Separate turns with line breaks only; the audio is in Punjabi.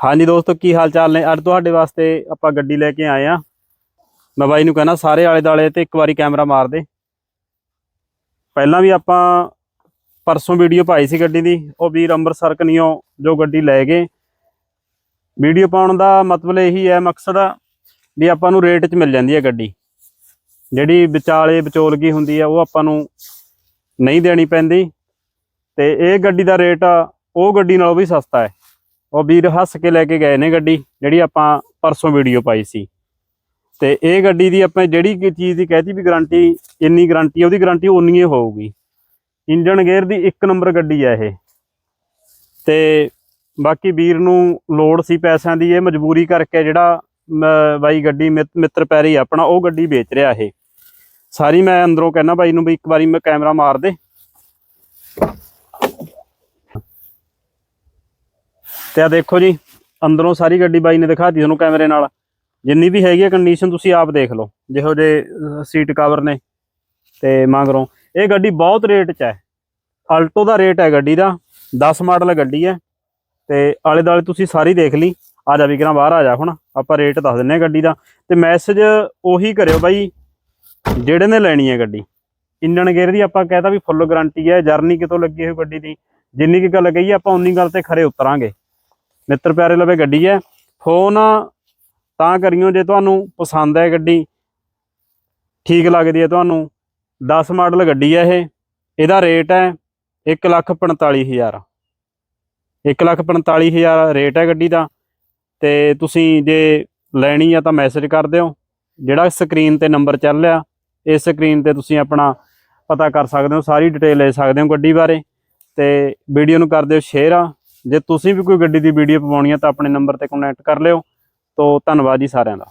ਹਾਂਜੀ ਦੋਸਤੋ, ਕੀ ਹਾਲ ਚਾਲ ਨੇ? ਅੱਜ ਤੁਹਾਡੇ ਵਾਸਤੇ ਆਪਾਂ ਗੱਡੀ ਲੈ ਕੇ ਆਏ ਆ ਮੈਂ ਬਾਈ ਨੂੰ ਕਹਿਣਾ, ਸਾਰੇ ਆਲੇ ਦਾਲੇ ਤੇ ਇੱਕ ਵਾਰੀ ਕੈਮਰਾ ਮਾਰ ਦੇ। ਪਹਿਲਾਂ ਵੀ ਆਪਾਂ ਪਰਸੋਂ ਵੀਡੀਓ ਪਾਈ ਸੀ ਗੱਡੀ ਦੀ। ਉਹ ਵੀਰ ਅੰਮ੍ਰਿਤਸਰ ਕਨੀਓ ਜੋ ਗੱਡੀ ਲੈ ਗਏ। ਵੀਡੀਓ ਪਾਉਣ ਦਾ ਮਤਲਬ ਇਹੀ ਹੈ, ਮਕਸਦ ਵੀ ਆਪਾਂ ਨੂੰ ਰੇਟ 'ਚ ਮਿਲ ਜਾਂਦੀ ਹੈ ਗੱਡੀ। ਜਿਹੜੀ ਵਿਚਾਲੇ ਵਿਚੋਲਗੀ ਹੁੰਦੀ ਆ, ਉਹ ਆਪਾਂ ਨੂੰ ਨਹੀਂ ਦੇਣੀ ਪੈਂਦੀ। ਤੇ ਇਹ ਗੱਡੀ ਦਾ ਰੇਟ ਉਹ ਗੱਡੀ ਨਾਲੋਂ ਵੀ ਸਸਤਾ ਹੈ। ਉਹ ਵੀਰ ਹੱਸ ਕੇ ਲੈ ਕੇ ਗਏ ਨੇ ਗੱਡੀ, ਜਿਹੜੀ ਆਪਾਂ ਪਰਸੋਂ ਵੀਡੀਓ ਪਾਈ ਸੀ। ਤੇ ਇਹ ਗੱਡੀ ਦੀ ਆਪਾਂ ਜਿਹੜੀ ਚੀਜ਼ ਦੀ ਕਹਿਤੀ ਵੀ ਗਾਰੰਟੀ, ਇੰਨੀ ਗਾਰੰਟੀ, ਉਹਦੀ ਗਾਰੰਟੀ ਉਨੀ ਹੀ ਹੋਊਗੀ। ਇੰਜਨ ਗੇਅਰ ਦੀ ਇੱਕ ਨੰਬਰ ਗੱਡੀ ਹੈ ਇਹ। ਤੇ ਬਾਕੀ ਵੀਰ ਨੂੰ ਲੋੜ ਸੀ ਪੈਸਿਆਂ ਦੀ, ਇਹ ਮਜਬੂਰੀ ਕਰਕੇ ਜਿਹੜਾ ਮ- ਬਾਈ ਗੱਡੀ ਮਿੱਤ- ਮਿੱਤਰ ਪੈਰੀ ਆਪਣਾ, ਉਹ ਗੱਡੀ ਵੇਚ ਰਿਹਾ ਇਹ। ਸਾਰੀ ਮੈਂ ਅੰਦਰੋਂ ਕਹਿਣਾ ਬਾਈ ਨੂੰ ਵੀ ਇੱਕ ਵਾਰੀ ਮੈਂ ਕੈਮਰਾ ਮਾਰ ਦੇ। ਤੇ ਆ ਦੇਖੋ ਜੀ, ਅੰਦਰੋਂ ਸਾਰੀ ਗੱਡੀ ਬਾਈ ਨੇ ਦਿਖਾਤੀ ਤੁਹਾਨੂੰ ਕੈਮਰੇ ਨਾਲ। ਜਿੰਨੀ ਵੀ ਹੈਗੀ ਹੈ ਕੰਡੀਸ਼ਨ ਤੁਸੀਂ ਆਪ ਦੇਖ ਲਓ, ਜਿਹੋ ਜੇ ਸੀਟ ਕਵਰ ਨੇ। ਤੇ ਮਗਰੋਂ, ਇਹ ਗੱਡੀ ਬਹੁਤ ਰੇਟ 'ਚ ਹੈ। ਆਲਟੋ ਦਾ ਰੇਟ ਹੈ ਗੱਡੀ ਦਾ 10 ਮਾਡਲ ਗੱਡੀ ਹੈ। ਤੇ ਆਲੇ ਦਾਲੇ ਤੁਸੀਂ ਸਾਰੀ ਦੇਖ ਲਈ। ਆ ਜਾ ਵੀ ਕਿਰਾਂ ਬਾਹਰ ਆ ਜਾ ਹੁਣ, ਆਪਾਂ ਰੇਟ ਦੱਸ ਦਿੰਨੇ ਆ ਗੱਡੀ ਦਾ। ਤੇ ਮੈਸੇਜ ਉਹੀ ਕਰਿਓ ਬਾਈ, ਜਿਹੜੇ ਨੇ ਲੈਣੀ ਹੈ ਗੱਡੀ। ਇੰਜਣ ਗੇਅਰ ਦੀ ਆਪਾਂ ਕਹਿਤਾ ਵੀ ਫੁੱਲ ਗਾਰੰਟੀ ਹੈ ਜਰਨੀ ਕਿਤੋਂ ਲੱਗੀ ਹੋਈ ਗੱਡੀ ਦੀ। ਜਿੰਨੀ ਕੀ ਗੱਲ ਕਹੀ ਆਪਾਂ ਉਨੀ ਗੱਲ ਤੇ ਖਰੇ ਉਤਰਾਂਗੇ। ਮਿੱਤਰ ਪਿਆਰੇ ਲਵੇ ਗੱਡੀ ਹੈ। ਫੋਨ ਤਾਂ ਕਰਿਓ ਜੇ ਤੁਹਾਨੂੰ ਪਸੰਦ ਹੈ ਗੱਡੀ। ਠੀਕ ਲੱਗਦੀ ਹੈ ਤੁਹਾਨੂੰ। 10 ਮਾਡਲ ਗੱਡੀ ਹੈ ਇਹ। ਇਹਦਾ ਰੇਟ ਹੈ 145000 145000 ਰੇਟ ਹੈ ਗੱਡੀ ਦਾ। ਤੇ ਤੁਸੀਂ ਜੇ ਲੈਣੀ ਆ ਤਾਂ ਮੈਸੇਜ ਕਰ ਦਿਓ। ਜਿਹੜਾ ਸਕਰੀਨ ਤੇ ਨੰਬਰ ਚੱਲ ਰਿਹਾ, ਇਸ ਸਕਰੀਨ ਤੇ ਤੁਸੀਂ ਆਪਣਾ ਪਤਾ ਕਰ ਸਕਦੇ ਹੋ। ਸਾਰੀ ਡਿਟੇਲ ਲੈ ਸਕਦੇ ਹੋ ਗੱਡੀ ਬਾਰੇ। ਤੇ ਵੀਡੀਓ ਨੂੰ ਕਰ ਦਿਓ ਸ਼ੇਅਰ ਆ ਜੇ ਤੁਸੀਂ ਵੀ ਕੋਈ ਗੱਡੀ ਦੀ ਵੀਡੀਓ ਪਵਾਉਣੀ ਹੈ ਤਾਂ ਆਪਣੇ ਨੰਬਰ ਤੇ ਕੰਟੈਕਟ ਕਰ ਲਿਓ। ਤੋਂ, ਧੰਨਵਾਦ ਜੀ ਸਾਰਿਆਂ ਦਾ।